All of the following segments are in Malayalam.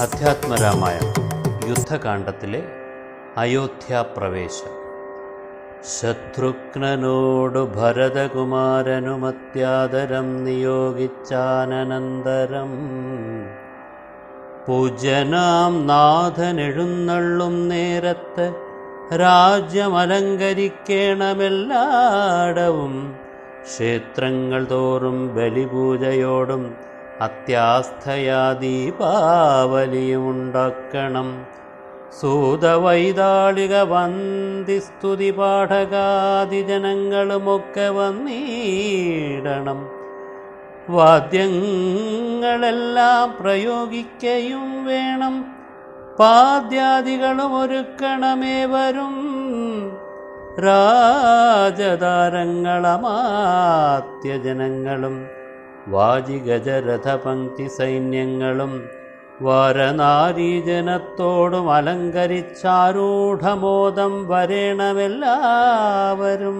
അധ്യാത്മരാമായണം യുദ്ധകാണ്ഡത്തിലെ അയോധ്യാപ്രവേശം ശത്രുഘ്നോടു ഭരതകുമാരനുമത്യാദരം നിയോഗിച്ചാനന്തരം പൂജനാം നാഥനെഴുന്നള്ളും നേരത്ത് രാജ്യമലങ്കരിക്കേണമെല്ലാടവും ക്ഷേത്രങ്ങൾ തോറും ബലിപൂജയോടും അത്യാസ്ഥയാ ദീപാവലിയുമുണ്ടാക്കണം സൂതവൈതാളിക വന്ദിസ്തുതി പാഠകാദിജനങ്ങളുമൊക്കെ വന്നിടണം. വാദ്യങ്ങളെല്ലാം പ്രയോഗിക്കയും വേണം. പാദ്യാദികളും ഒരുക്കണമേ വരും. രാജതാരങ്ങളമാത്യജനങ്ങളും വാജിഗജരഥപങ്ക്തി സൈന്യങ്ങളും വരനാരീജനത്തോടും അലങ്കരിച്ചാരൂഢമോദം വരേണമെല്ലാവരും.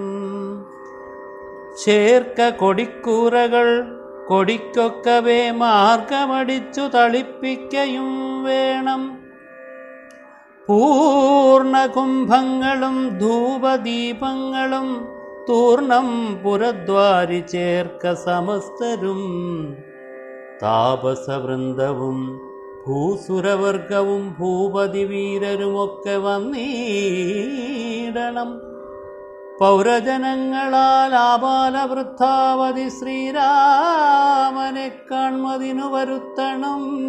ചേർക്ക കൊടിക്കൂറകൾ കൊടിക്കൊക്കവേ മാർഗമടിച്ചു തളിപ്പിക്കയും വേണം. പൂർണകുംഭങ്ങളും ധൂപദീപങ്ങളും തൂർണം പുരദ്വാരി ചേർക്ക സമസ്തരും. താപസവൃന്ദവും ഭൂസുരവർഗവും ഭൂപതി വീരരുമൊക്കെ വന്നീടണം. പൗരജനങ്ങളാൽ ആപാലവൃദ്ധാവധി ശ്രീരാമനെ കാൺമതിനു വരുത്തണം.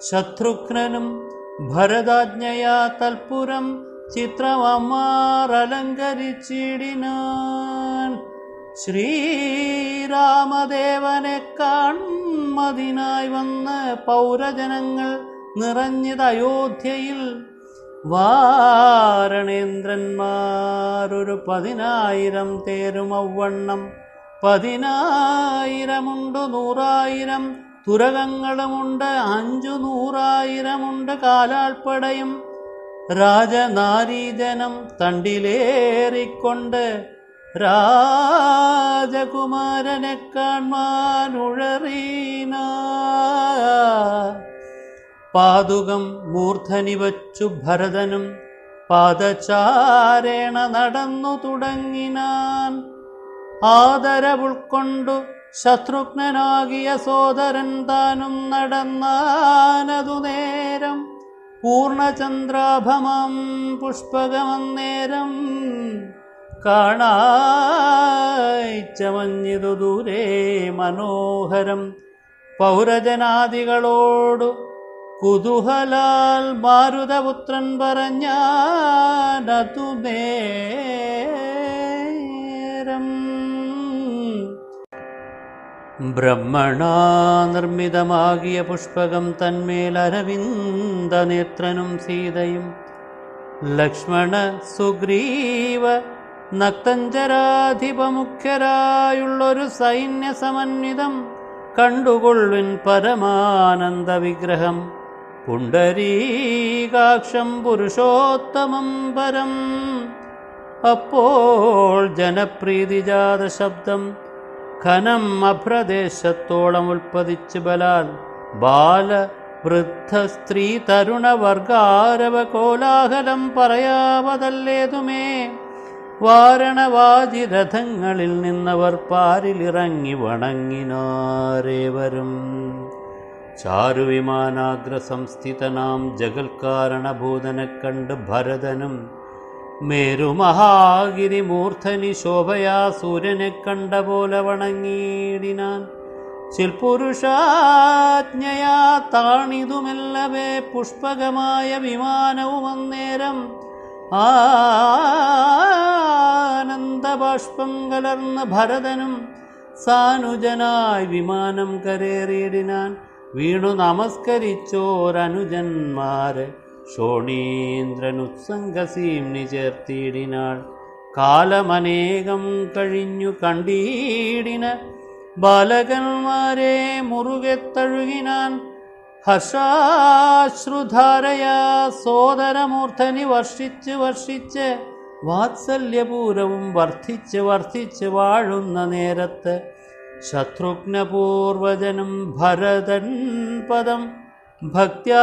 ശത്രുഘ്നനും ഭരതാജ്ഞയാ തൽപുരം ചിത്രമമ്മാർ അലങ്കരിച്ചിടിനാൻ ശ്രീരാമദേവനെ കാൺമതിനായി വന്ന് പൗരജനങ്ങൾ നിറഞ്ഞത് അയോധ്യയിൽ. വാരണേന്ദ്രന്മാരൊരു പതിനായിരം തേരും അവണ്ണം പതിനായിരമുണ്ട് നൂറായിരം തുരകങ്ങളുമുണ്ട് അഞ്ചു നൂറായിരമുണ്ട് കാലാൾപ്പടയും രാജനാരീജനം തണ്ടിലേറിക്കൊണ്ട് രാജകുമാരനെ കാണാൻ ഉഴറീന. പാതുകം മൂർധനി വച്ചു ഭരതനും പാദചാരേണ നടന്നു തുടങ്ങിനാൻ. ആദരവുൾക്കൊണ്ടു ശത്രുഘ്നനാകിയ സോദരൻ താനും നടന്നാനതു നേരം പൂർണചന്ദ്രാഭമം പുഷ്പകമന്നേരം കാണായിച്ചമഞ്ഞിതു ദൂരെ മനോഹരം പൗരജനാദികളോടു കുതൂഹലാൽ മാരുതപുത്രൻ പറഞ്ഞാനതു നേരം ബ്രഹ്മണാ നിർമ്മിതമാകിയ പുഷ്പകം തന്മേൽ അരവിന്ദ നേത്രനും സീതയും. ലക്ഷ്മണ സുഗ്രീവ നക്തഞ്ചരാധിപമുഖ്യരായുള്ളൊരു സൈന്യ സമന്വിതം കണ്ടുകൊള്ളുൻ പരമാനന്ദ വിഗ്രഹം പുണ്ടരീകാക്ഷം പുരുഷോത്തമം പരം. അപ്പോൾ ജനപ്രീതിജാത ശബ്ദം ഖനം അഭ്രദേശത്തോളം ഉൽപ്പതിച്ച് ബലാൽ ബാല വൃദ്ധ സ്ത്രീ തരുണവർഗാരവ കോലാഹലം പറയാവതല്ലേതുമേ? വാരണവാജി രഥങ്ങളിൽ നിന്നവർ പാരിലിറങ്ങി വണങ്ങിനാരേവരും. ചാരുവിമാനാഗ്ര സംസ്ഥിതനാം ജഗൽക്കാരണഭൂതനെ കണ്ട് ഭരതനും മേരുമഹാഗിരി മൂർധനി ശോഭയാ സൂര്യനെ കണ്ട പോലെ വണങ്ങിയിടിനാൻ. ശിൽപുരുഷാജ്ഞയാ താണിതുമെല്ലവേ പുഷ്പകമായ വിമാനവും അന്നേരം ആനന്ദബാഷ്പം കലർന്ന ഭരതനും സാനുജനായി വിമാനം കരേറിയിടിനാൻ. വീണു നമസ്കരിച്ചോരനുജന്മാര് ഷോണീന്ദ്രനുത്സംഗസീംനി ചേർത്തിയിടിനാൾ കാലമനേകം കഴിഞ്ഞു കണ്ടീടിന. ബാലകന്മാരെ മുറുകെ തഴുകിനാൻ ഹർഷാശ്രുധാരയാ സോദരമൂർധനി വർഷിച്ച് വർഷിച്ച് വാത്സല്യപൂരവും വർദ്ധിച്ച് വർദ്ധിച്ച് വാഴുന്ന നേരത്ത് ശത്രുഘ്നപൂർവജനും ഭരതൻ പദം ഭക്ത്യാ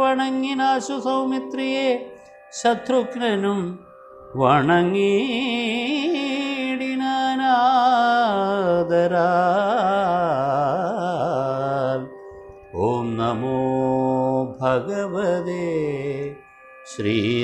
വണങ്ങിനാശു സൗമിത്രിയെ ശത്രുഘ്നും വണങ്ങിയിടിനാനാദരാൽ. ഓം നമോ ഭഗവതേ ശ്രീരാമചന്ദ്രായ.